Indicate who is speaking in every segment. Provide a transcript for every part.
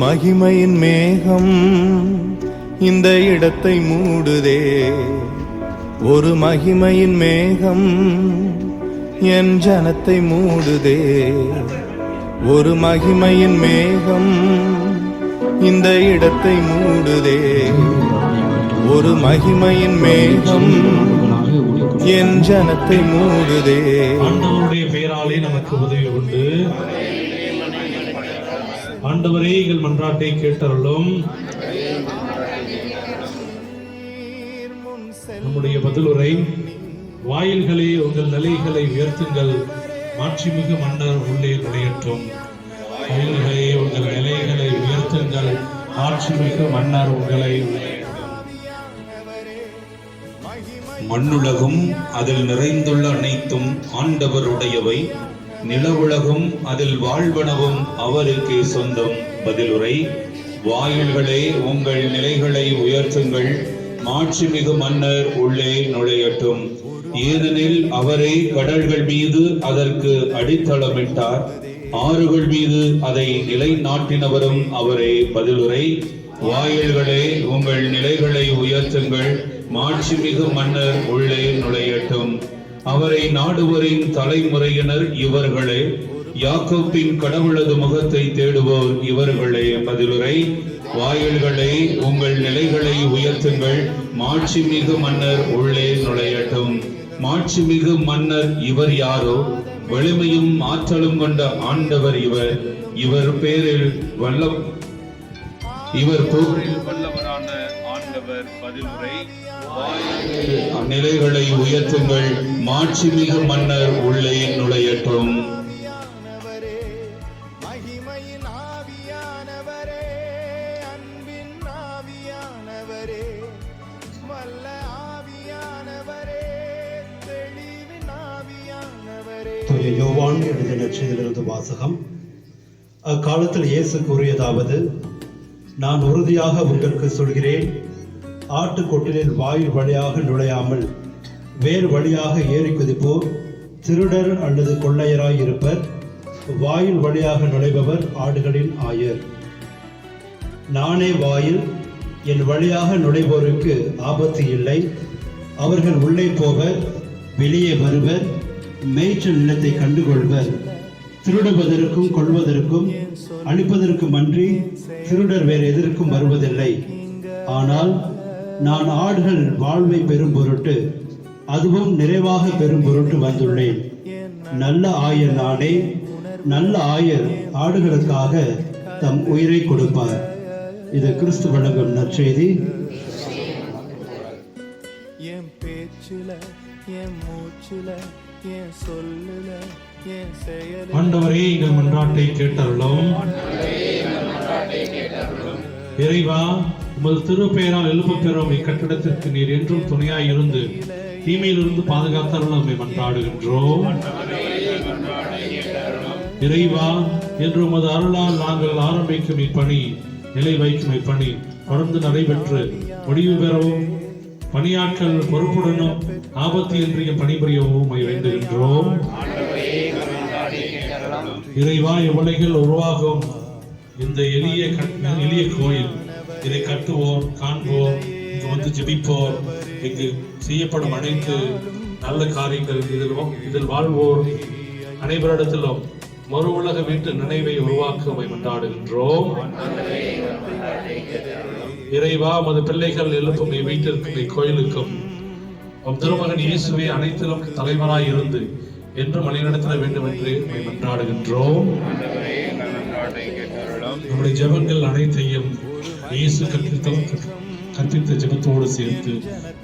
Speaker 1: மகிமையின் மேகம் இந்த இடத்தை மூடுதே. ஒரு மகிமையின் மேகம் என் ஜனத்தை மூடுதே. ஒரு மகிமையின் மேகம் இந்த இடத்தை மூடுதே. ஒரு மகிமையின் மேகம் என் ஜனத்தை மூடுதே.
Speaker 2: ஆண்டவருடைய பெயராலே நமக்கு உதவி உண்டு. ஆண்டவரே எங்கள் மன்றாட்டை கேட்டருளும். நம்முடைய பதிலுரை வாயில்களே உங்கள் நிலைகளை உயர்த்துங்கள். மாட்சிமிகு மன்னர் உள்ளே நுழையற்றும் வாயில்களே உங்கள் நிலைகளை உயர்த்துங்கள். மாட்சிமிகு மன்னர் உங்களை.
Speaker 3: மண்ணுலகும் அதில் நிறைந்துள்ள அனைத்தும் ஆண்டவருடையவை. நிலவுலகும் அதில் வாழ்வனவும் அவருக்கு சொந்தம். பதிலுரை வாயில்களே உங்கள் நிலைகளை உயர்த்துங்கள். மாட்சிமிகு மன்னர் உள்ளே நுழையட்டும். ஏனெனில் அவரே கடல்கள் மீது அதற்கு அடித்தளமிட்டார். ஆறுகள் மீது அதை நிலைநாட்டினவரும் அவரே. பதிலுரை வாயில்களே உங்கள் நிலைகளை உயர்த்துங்கள். மாட்சிமிகு மன்னர் உள்ளே நுழையட்டும். அவரை நாடுவரின் தலைமுறையினர் இவர்களே. யாக்கோப்பின் கடவுளது முகத்தை தேடுவோர் இவர்களே. பதிலுரை வாயில்களை உங்கள் நிலைகளை உயர்த்துங்கள். மாட்சிமிகு மன்னர் உள்ளே நுழையட்டும். மாட்சிமிகு மன்னர் இவர் யாரோ? வலிமையும் ஆற்றலும் கொண்ட ஆண்டவர் இவர். இவர் பேரில் வல்ல இவர் போரில் வல்லவரான ஆண்டவர். பதிலுரை நிலைகளை உயர்த்துங்கள். மாட்சிமிகு மன்னர் உள்ளே நுழையட்டும்
Speaker 1: ஆவியானவரே, மகிமையின் ஆவியானவரே அன்பின் ஆவியானவரே வல்ல ஆவியானவரே தெளிவின் ஆவியானவரே.
Speaker 4: தூய யோவான் எழுதிய நற்செய்தியிலிருந்து வாசகம். அக்காலத்தில் இயேசு கூறியதாவது நான் உறுதியாக உங்களுக்கு சொல்கிறேன் ஆட்டுக்கொட்டிலில் வாயில் வழியாக நுழையாமல் வேறு வழியாக ஏறி குதிப்போர் திருடர் அல்லது கொள்ளையராய் இருப்பர் வாயில் வழியாக நுழைபவர் ஆடுகளின் ஆயர். நானே வாயில் என் வழியாக நுழைவோருக்கு ஆபத்து இல்லை. அவர்கள் உள்ளே போவர் வெளியே வருவர் மேய்ச்சல் நிலத்தை கண்டுகொள்வர். திருடுவதற்கும் கொள்வதற்கும் அழிப்பதற்கும் அன்றி திருடர் வேறு எதற்கும் வருவதில்லை. ஆனால் நான் ஆடுகள் வாழ்வை பெறும் பொருட்டு அதுவும் நிறைவாக பெறும் பொருட்டு வந்துள்ளேன். நல்ல ஆயர் நானே நல்ல ஆயர் ஆடுகளுக்காக தம் உயிரை கொடுப்பார். இது கிறிஸ்து வழங்கும் நற்செய்தி.
Speaker 1: என் பேச்சுல என் மூச்சுல என் சொல்லுல என் செயல
Speaker 2: ஆண்டவரே எங்கள் மன்றாட்டை கேட்டருளும். இறைவா உமது திருப்பெயரால் எழுப்புகிறோம் பெறும் இக்கட்டிடத்திற்கு நீர் என்றும் துணையாய் இருந்து தீமையிலிருந்து பாதுகாத்தார்கள் நம்மை மன்றாடுகின்றோம். இறைவா என்று உமது அருளால் நாங்கள் ஆரம்பிக்கும் இப்பணி நிலை வைக்கும் இப்பணி தொடர்ந்து நடைபெற்று முடிவு பெறவும் பணியாட்கள் பொறுப்புடனும் ஆபத்து இன்றிய பணிபுரியவும் வேண்டுகின்றோம். இறைவா இவ்வுலகில் உருவாகும் இந்த எளிய எளிய கோயில் இதை கட்டுவோர் காண்போர் இங்கு வந்து ஜெபிப்போர் இங்கு செய்யப்படும் அனைத்து நல்ல காரியங்கள் இதில் இதில் வாழ்வோர் அனைவரிடத்திலும் மறு உலக வீட்டு நினைவை உருவாக்க கொண்டாடுகின்றோம். இறைவா மது பிள்ளைகள் எழுப்பும் வீட்டிற்கும் இக்கோயிலுக்கும் உம் திருமகன் இயேசுவை அனைத்திலும் தலைவராய் இருந்து என்றும் வழிநடத்த வேண்டும் என்று மன்றாடுகின்றோம். நம்முடைய ஜெபங்கள் அனைத்தையும் இயேசு கற்பித்த கற்பித்த ஜெபத்தோடு சேர்த்து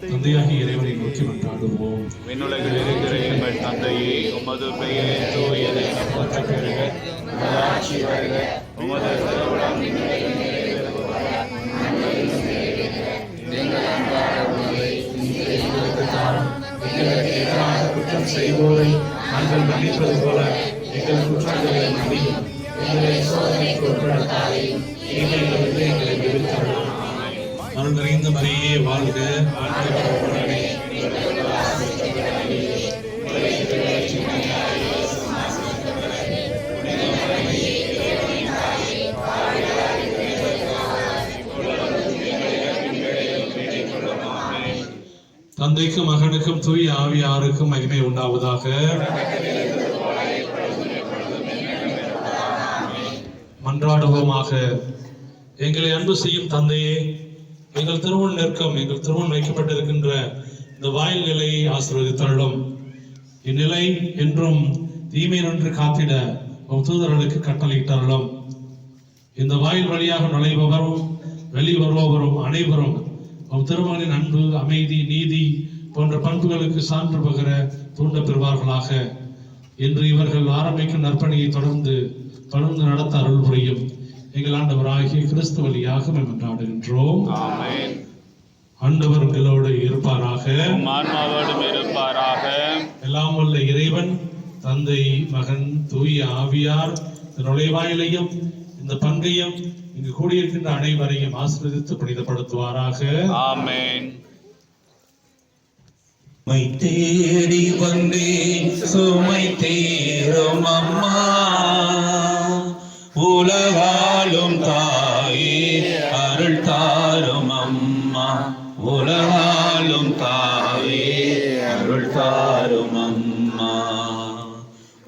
Speaker 2: தந்தையாகி இறைவனை நோக்கி மன்றாடுவோம்.
Speaker 5: விண்ணுலகில் இருக்கிற எங்கள் தந்தையே உமது பெயர் தூயது போற்ற பெறுக உமது ஆட்சி வருக உமது திருவுளம்
Speaker 2: குற்றம் செய்வோரை நாங்கள் மன்னிப்பது போல எங்கள் குற்றங்களை மன்னியும். அருள் நிறைந்த மறையே வாழ்க. தந்தைக்கும் மகனுக்கும் தூய ஆவியாருக்கும் மகிமை உண்டாவதாக. மன்றாடுவோமாக எங்களை அன்பு செய்யும் தந்தையே எங்கள் திருமண் நிற்கும் எங்கள் திருமண் வைக்கப்பட்டிருக்கின்ற இந்த வாயில் நிலையை ஆசீர்வதித்தள்ளும் இந்நிலை என்றும் தீமை நின்று காத்திட உம் தூதர்களுக்கு கட்டளையிட்டருளும். இந்த வாயில் வழியாக நுழைபவரும் வெளி வருபவரும் அனைவரும் உம் திருமகனின் அன்பு அமைதி நீதி போன்ற பண்புகளுக்கு சான்று பகிர தூண்ட பெறுவார்களாக. இன்று இவர்கள் ஆரம்பிக்கும் நற்பணியை தொடர்ந்து தொடர்ந்து நடத்த அருள் புரியும் எங்கள் ஆண்டவராகிய கிறிஸ்து வழியாக
Speaker 5: ஆமென்.
Speaker 2: ஆண்டவர் உங்களோடு இருப்பாராக.
Speaker 5: இருப்பாராக.
Speaker 2: எல்லாம் வல்ல இறைவன் தந்தை மகன் தூய ஆவியார் நுழைவாயிலையும் இந்த பங்கையும் இங்கு கூடியிருக்கின்ற அனைவரையும் ஆசீர்வதித்து புனிதப்படுத்துவாராக.
Speaker 5: ஆமென்.
Speaker 3: மை தேடி வந்தேன் சுமை தீரும் அம்மா. தாயே அருள் தாரும் அம்மா.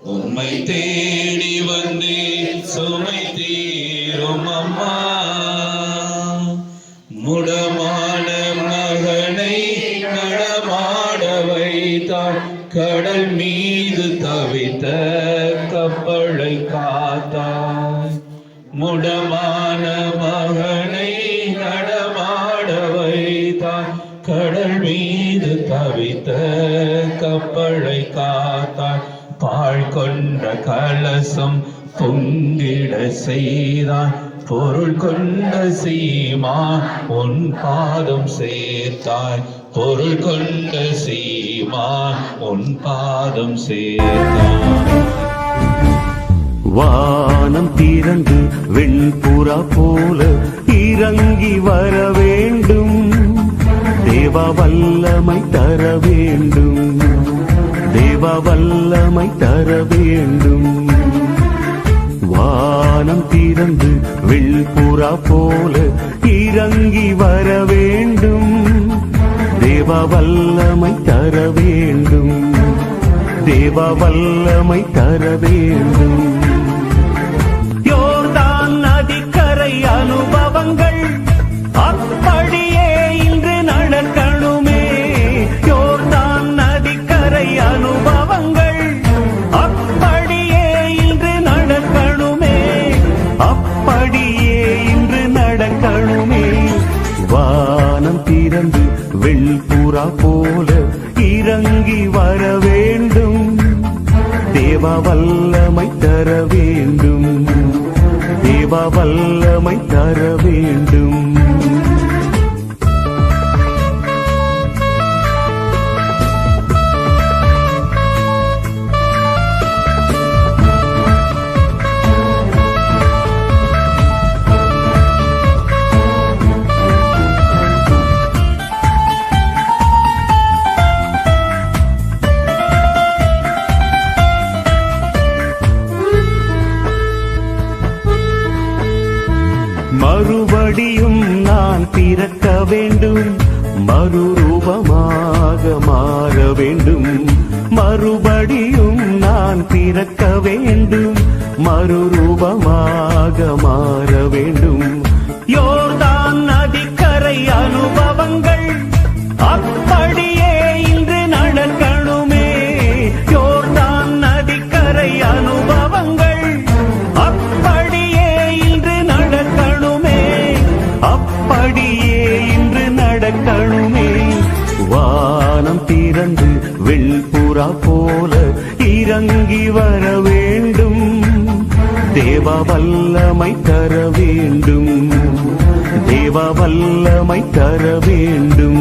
Speaker 3: உம்மை தேடி வந்தேன் சுமை தீரும் அம்மா. முடமான மகனை நடமாட கடல் மீ கடல் மீது தவித்த கப்பலை காத்தாள் பாழ் கொண்ட கலசம் பொங்கிட செய்தான் பொருள் கொண்ட சீமா உன் பாதம் சேர்த்தாய். பொருள் கொண்ட சீமா உன் பாதம் சேர்த்தாய்.
Speaker 6: வானம் திறந்து வெண்புறா போல இறங்கி வர வேண்டும். தேவ வல்லமை தர வேண்டும். தேவ வல்லமை தர வேண்டும். வானம் திறந்து வெண்புறா போல இறங்கி வர வேண்டும். தேவ வல்லமை தர வேண்டும். தேவ வல்லமை தர வேண்டும். தர வேண்டும். தேவ வல்லமை மறுபடியும் நான் பிறக்க வேண்டும். மறுரூபமாக மாற வேண்டும். வேண்டும்.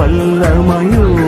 Speaker 6: வல்லமையோ